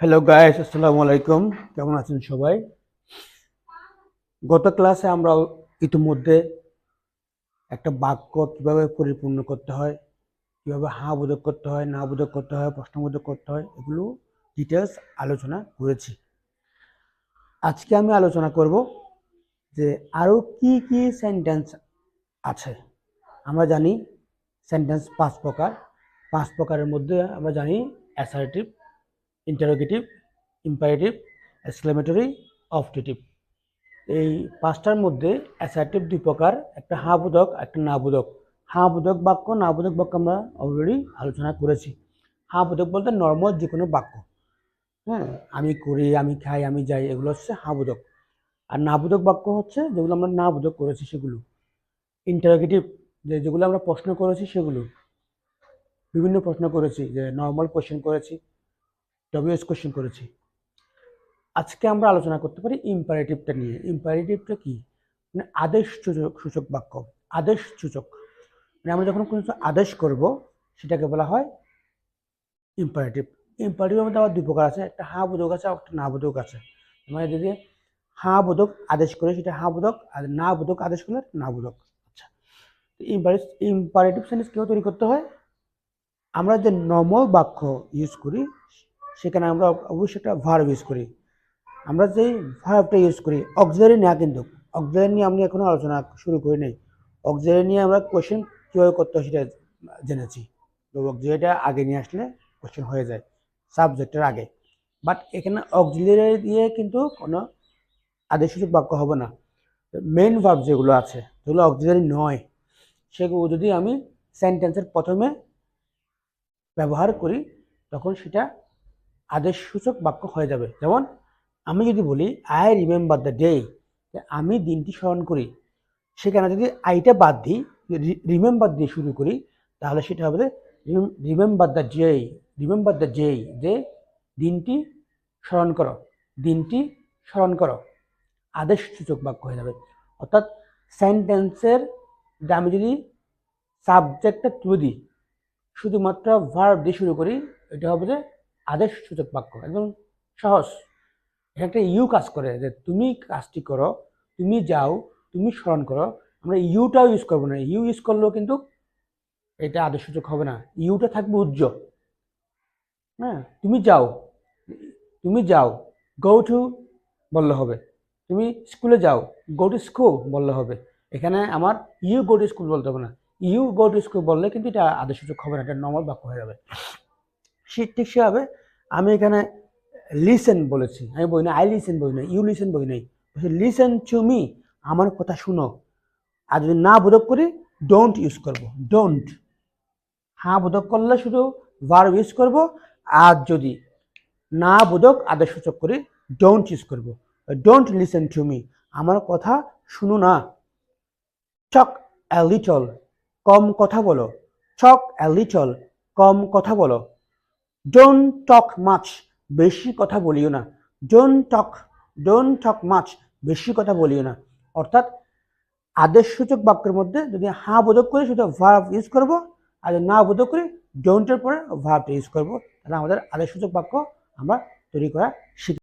Hello guys আসসালামু আলাইকুম কেমন আছেন সবাই? গত ক্লাসে আমরা ইতিমধ্যে একটা বাক্য কীভাবে পরিপূর্ণ করতে হয়, কীভাবে হা বোধক করতে হয়, না বোধক করতে হয় প্রশ্নবোধক করতে হয়, এগুলো ডিটেলস আলোচনা করেছি। আজকে আমি আলোচনা করব যে আরও কি কি সেন্টেন্স আছে। আমরা জানি সেন্টেন্স পাঁচ প্রকার। পাঁচ প্রকারের মধ্যে আমরা জানি assertive interrogative imperative exclamatory optative এই পাঁচটার মধ্যে অ্যাসার্টিভ দুই প্রকার, একটা হা বোধক একটা না বোধক বোধক বাক্য না বোধক বাক্য আমরা অলরেডি আলোচনা করেছি। হা বোধক বলতে নর্মাল যে কোনো বাক্য। হ্যাঁ আমি করি, আমি খাই, আমি যাই, এগুলো হচ্ছে হা বোধক আর না বোধক বাক্য হচ্ছে যেগুলো আমরা না বোধক করেছি সেগুলো। ইন্টারোগেটিভ যে যেগুলো আমরা প্রশ্ন করেছি সেগুলো। বিভিন্ন প্রশ্ন করেছি, যে নর্মাল কোয়েশ্চেন করেছি। ডব্লিউএস কোশ্চেন করেছি। আজকে আমরা আলোচনা করতে পারি ইম্পারেটিভটা নিয়ে। ইম্পারেটিভটা কি? মানে আদেশ সূচক সূচক বাক্য। আদেশ সূচক। মানে আমরা যখন কোনো আদেশ করব, সেটাকে বলা হয় ইম্পারেটিভ ইম্পারেটিভের মধ্যে আবার দুই প্রকার আছে। একটা হা বোধক আছে একটা না বোধক আছে। মানে যদি হা বোধক আদেশ করে, সেটা হা বোধক, আর না বোধক আদেশ করলে না বোধক। আচ্ছা। ইম্পারেটিভ সেন্টেন্স কেউ তৈরি করতে হয়? আমরা যে নর্মাল বাক্য ইউজ করি সেখানে আমরা অবশ্যই একটা ভার্ব ইউজ করি। আমরা যে ভার্বটা ইউজ করি অক্সিলারি না কিন্তু অক্সিলারি নিয়ে আমি এখনও আলোচনা শুরু করি নাই। অক্সিলারি নিয়ে আমরা কোয়েশ্চেন কীভাবে করতে হয় সেটা জেনেছি। তো অক্সিলারিটা আগে নিয়ে আসলে কোয়েশ্চেন হয়ে যায় সাবজেক্টের আগে। বাট এখানে অক্সিলারি দিয়ে কিন্তু কোনো আদেশসূচক বাক্য হবে না। মেন ভার্ব যেগুলো আছে, যেগুলো অক্সিলারি নয়, সেগুলো যদি আমি সেন্টেন্সের প্রথমে ব্যবহার করি, তখন সেটা আদেশসূচক বাক্য হয়ে যাবে। যেমন, আমি যদি বলি আই রিমেম্বার দ্য ডে আমি দিনটি স্মরণ করি। সেখানে যদি আইটা বাদ দিই রিমেম্বার দিয়ে শুরু করি, তাহলে সেটা হবে remember the day remember the day যে দিনটি স্মরণ করো, দিনটি স্মরণ করো। আদেশ সূচক বাক্য হয়ে যাবে। অর্থাৎ সেন্টেন্সের আমি যদি সাবজেক্টটা তুলে দিই, শুধুমাত্র ভার্ব দিয়ে শুরু করি, এটা হবে যে আদেশ সূচক বাক্য, একদম সহজ। একটা ইউ কাজ করে যে তুমি কাজটি করো, তুমি যাও, তুমি স্মরণ করো। আমরা ইউটাও ইউজ করব না, ইউ ইউজ করলেও কিন্তু এটা আদেশ সূচক হবে না। ইউটা থাকবে উজ্জ্বল হ্যাঁ তুমি যাও তুমি যাও গো টু বললে হবে। তুমি স্কুলে যাও গো টু স্কুল বললে হবে। এখানে আমার ইউ গো টু স্কুল বলতে হবে না। ইউ গো টু স্কুল বললে কিন্তু এটা আদেশসূচক হবে না, এটা নর্মাল বাক্য হয়ে যাবে। সে ঠিক সেভাবে আমি এখানে লিসেন বলেছি। আমি বলি না আই লিসেন বলি না ইউ লিসেন বলি নাই। লিসেন টু মি আমার কথা শুনো। আর যদি না বোধক করি ডোন্ট ইউজ করব। ডোন্ট হ্যাঁ বোধক করলে শুধু ভার্ব ইউজ করব, আর যদি না বোধক আদেশসূচক করি ডোন্ট ইউজ করব। ডোন্ট লিসেন টু মি আমার কথা শুনো না। চক অ্যা লিটল কম কথা বলো। চক অ্যা লিটল কম কথা বলো। ডোন্ট টক মাছ বেশি কথা বলিও না। ডোন্ট টক ডোন্ট টক মাছ বেশি কথা বলিও না। অর্থাৎ আদেশ সূচক বাক্যের মধ্যে যদি হা বোধক করি, সেটা ভার্ব ইউজ করব। আর না বোধক করি ডোন্টের পরে ভার্বটা ইউজ করব। তাহলে আমাদের আদেশ সূচক বাক্য আমরা তৈরি করা শিখি